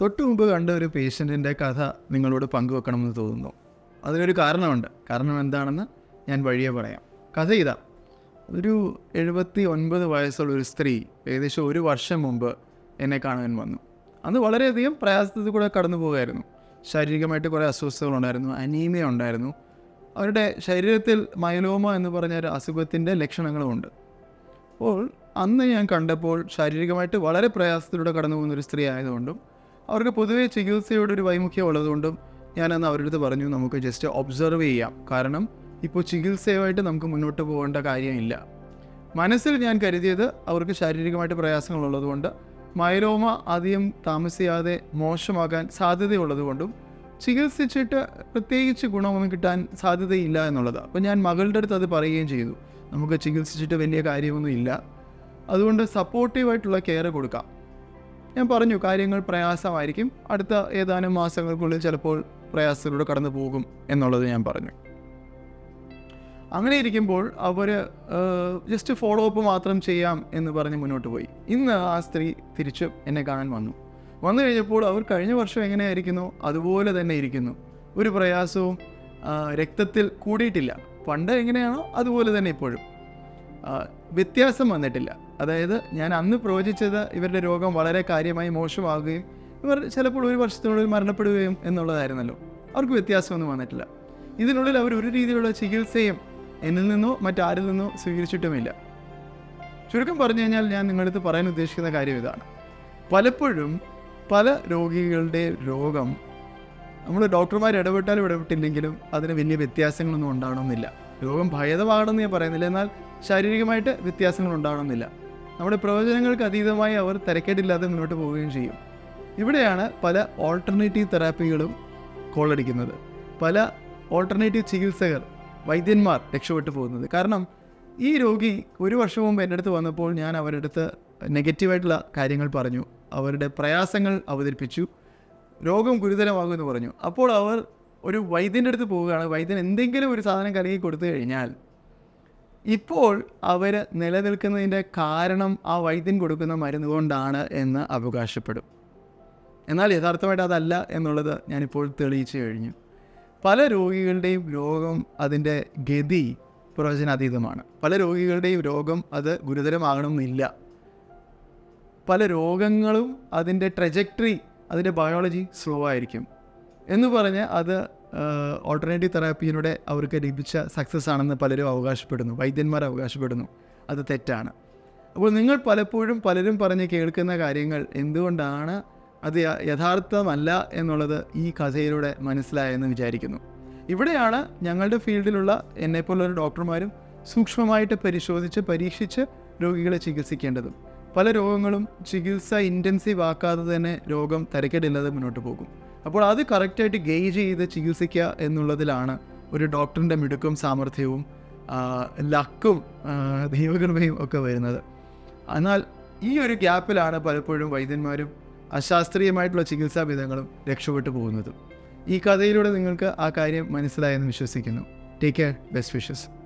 തൊട്ടു മുമ്പ് കണ്ട ഒരു പേഷ്യന്റിന്റെ കഥ നിങ്ങളോട് പങ്കുവെക്കണമെന്ന് തോന്നുന്നു. അതിനൊരു കാരണമുണ്ട്. കാരണം എന്താണെന്ന് ഞാൻ വഴിയെ പറയാം. കഥ ഇതാ. ഒരു എഴുപത്തി ഒൻപത് വയസ്സുള്ള ഒരു സ്ത്രീ ഏകദേശം ഒരു വർഷം മുമ്പ് എന്നെ കാണാൻ വന്നു. അന്ന് വളരെയധികം പ്രയാസത്തിൽ കൂടെ കടന്നു പോകുമായിരുന്നു. ശാരീരികമായിട്ട് കുറേ അസ്വസ്ഥതകളുണ്ടായിരുന്നു അനീമിയ ഉണ്ടായിരുന്നു. അവരുടെ ശരീരത്തിൽ മൈലോമ എന്ന് പറഞ്ഞ ഒരു അസുഖത്തിന്റെ ലക്ഷണങ്ങളുമുണ്ട് അപ്പോൾ അന്ന് ഞാൻ കണ്ടപ്പോൾ ശാരീരികമായിട്ട് വളരെ പ്രയാസത്തിലൂടെ കടന്നു പോകുന്ന ഒരു സ്ത്രീ ആയതുകൊണ്ടും അവർക്ക് പൊതുവേ ചികിത്സയോട് ഒരു വൈമുഖ്യം ഉള്ളതുകൊണ്ടും ഞാനന്ന് അവരുടെ അടുത്ത് പറഞ്ഞു നമുക്ക് ജസ്റ്റ് ഒബ്സർവ് ചെയ്യാം. കാരണം ഇപ്പോൾ ചികിത്സയുമായിട്ട് നമുക്ക് മുന്നോട്ട് പോകേണ്ട കാര്യമില്ല. മനസ്സിൽ ഞാൻ കരുതിയത് അവർക്ക് ശാരീരികമായിട്ട് പ്രയാസങ്ങളുള്ളതുകൊണ്ട് മൈലോമ അധികം താമസിയാതെ മോശമാകാൻ സാധ്യതയുള്ളതുകൊണ്ടും ചികിത്സിച്ചിട്ട് പ്രത്യേകിച്ച് ഗുണമൊന്നും കിട്ടാൻ സാധ്യതയില്ല എന്നുള്ളതാണ് അപ്പോൾ ഞാൻ മകളുടെ അടുത്ത് അത് പറയുകയും ചെയ്തു. നമുക്ക് ചികിത്സിച്ചിട്ട് വലിയ കാര്യമൊന്നും ഇല്ല അതുകൊണ്ട് സപ്പോർട്ടീവായിട്ടുള്ള കെയർ കൊടുക്കാം. ഞാൻ പറഞ്ഞു കാര്യങ്ങൾ പ്രയാസമായിരിക്കും. അടുത്ത ഏതാനും മാസങ്ങൾക്കുള്ളിൽ ചിലപ്പോൾ പ്രയാസത്തിലൂടെ കടന്നു പോകും എന്നുള്ളത് ഞാൻ പറഞ്ഞു. അങ്ങനെ ഇരിക്കുമ്പോൾ അവർ ജസ്റ്റ് ഫോളോ അപ്പ് മാത്രം ചെയ്യാം എന്ന് പറഞ്ഞ് മുന്നോട്ട് പോയി. ഇന്ന് ആ സ്ത്രീ തിരിച്ച് എന്നെ കാണാൻ വന്നു. വന്നു കഴിഞ്ഞപ്പോൾ അവർ കഴിഞ്ഞ വർഷം എങ്ങനെയായിരിക്കുന്നു? അതുപോലെ തന്നെ ഇരിക്കുന്നു. ഒരു പ്രയാസവും രക്തത്തിൽ കൂടിയിട്ടില്ല. പണ്ട് എങ്ങനെയാണോ അതുപോലെ തന്നെ ഇപ്പോഴും. വ്യത്യാസം വന്നിട്ടില്ല. അതായത് ഞാൻ അന്ന് പ്രവചിച്ചത് ഇവരുടെ രോഗം വളരെ കാര്യമായി മോശമാകുകയും ഇവർ ചിലപ്പോൾ ഒരു വർഷത്തിനുള്ളിൽ മരണപ്പെടുകയും എന്നുള്ളതായിരുന്നല്ലോ. അവർക്ക് വ്യത്യാസമൊന്നും വന്നിട്ടില്ല. ഇതിനുള്ളിൽ അവർ ഒരു രീതിയിലുള്ള ചികിത്സയും എന്നിൽ നിന്നോ മറ്റാരിൽ നിന്നോ സ്വീകരിച്ചിട്ടുമില്ല. ചുരുക്കം പറഞ്ഞു കഴിഞ്ഞാൽ ഞാൻ നിങ്ങളടുത്ത് പറയാൻ ഉദ്ദേശിക്കുന്ന കാര്യം ഇതാണ്. പലപ്പോഴും പല രോഗികളുടെ രോഗം നമ്മൾ ഡോക്ടർമാർ ഇടപെട്ടാലും ഇടപെട്ടില്ലെങ്കിലും അതിന് വലിയ വ്യത്യാസങ്ങളൊന്നും ഉണ്ടാകണമെന്നില്ല രോഗം ഭേദമാകണമെന്ന് ഞാൻ പറയുന്നില്ല. എന്നാൽ ശാരീരികമായിട്ട് വ്യത്യാസങ്ങൾ ഉണ്ടാവണമെന്നില്ല നമ്മുടെ പ്രവചനങ്ങൾക്ക് അതീതമായി അവർ തിരക്കേടില്ലാതെ മുന്നോട്ട് പോവുകയും ചെയ്യും. ഇവിടെയാണ് പല ഓൾട്ടർനേറ്റീവ് തെറാപ്പികളും കോളടിക്കുന്നത് പല ഓൾട്ടർനേറ്റീവ് ചികിത്സകർ വൈദ്യന്മാർ രക്ഷപ്പെട്ടു പോകുന്നത്. കാരണം ഈ രോഗി ഒരു വർഷം മുമ്പ് എന്റെ അടുത്ത് വന്നപ്പോൾ ഞാൻ അവരുടെ അടുത്ത് നെഗറ്റീവായിട്ടുള്ള കാര്യങ്ങൾ പറഞ്ഞു. അവരുടെ പ്രയാസങ്ങൾ അവതരിപ്പിച്ചു. രോഗം ഗുരുതരമാകുമെന്ന് പറഞ്ഞു. അപ്പോൾ അവർ ഒരു വൈദ്യന്റെ അടുത്ത് പോവുകയാണ്. വൈദ്യൻ എന്തെങ്കിലും ഒരു സാധനം കലകി കൊടുത്തു കഴിഞ്ഞാൽ ഇപ്പോൾ അവർ നിലനിൽക്കുന്നതിന്റെ കാരണം ആ വൈദ്യൻ കൊടുക്കുന്ന മരുന്ന് കൊണ്ടാണ് എന്ന് അവകാശപ്പെടും. എന്നാൽ യഥാർത്ഥമായിട്ട് അതല്ല എന്നുള്ളത് ഞാനിപ്പോൾ തെളിയിച്ചു കഴിഞ്ഞു. പല രോഗികളുടെയും രോഗം അതിന്റെ ഗതി പ്രവചനാതീതമാണ്. പല രോഗികളുടെയും രോഗം അത് ഗുരുതരമാകണമെന്നില്ല. പല രോഗങ്ങളും അതിന്റെ ട്രജക്ടറി അതിന്റെ ബയോളജി സ്ലോ ആയിരിക്കും. എന്ന് പറഞ്ഞ് അത് ഓൾട്ടർനേറ്റീവ് തെറാപ്പിയിലൂടെ അവർക്ക് ലഭിച്ച സക്സസ് ആണെന്ന് പലരും അവകാശപ്പെടുന്നു. വൈദ്യന്മാർ അവകാശപ്പെടുന്നു. അത് തെറ്റാണ്. അപ്പോൾ നിങ്ങൾ പലപ്പോഴും പലരും പറഞ്ഞ് കേൾക്കുന്ന കാര്യങ്ങൾ എന്തുകൊണ്ടാണ് അത് യഥാർത്ഥമല്ല എന്നുള്ളത് ഈ കഥയിലൂടെ മനസ്സിലായെന്ന് വിചാരിക്കുന്നു. ഇവിടെയാണ് ഞങ്ങളുടെ ഫീൽഡിലുള്ള എന്നെപ്പോലുള്ള ഡോക്ടർമാരും സൂക്ഷ്മമായിട്ട് പരിശോധിച്ച് പരീക്ഷിച്ച് രോഗികളെ ചികിത്സിക്കേണ്ടതും. പല രോഗങ്ങളും ചികിത്സ ഇന്റൻസീവ് ആക്കാതെ തന്നെ രോഗം തിരക്കേടില്ലാതെ മുന്നോട്ട് പോകും. അപ്പോൾ അത് കറക്റ്റായിട്ട് ഗെയ്ജ് ചെയ്ത് ചികിത്സിക്കുക എന്നുള്ളതിലാണ് ഒരു ഡോക്ടറിന്റെ മിടുക്കും സാമർഥ്യവും ലക്കും ദൈവകൃപയും ഒക്കെ വരുന്നത്. എന്നാൽ ഈ ഒരു ഗ്യാപ്പിലാണ് പലപ്പോഴും വൈദ്യന്മാരും അശാസ്ത്രീയമായിട്ടുള്ള ചികിത്സാ വിധങ്ങളും രക്ഷപ്പെട്ടു പോകുന്നതും. ഈ കഥയിലൂടെ നിങ്ങൾക്ക് ആ കാര്യം മനസ്സിലായെന്ന് വിശ്വസിക്കുന്നു. Take care best wishes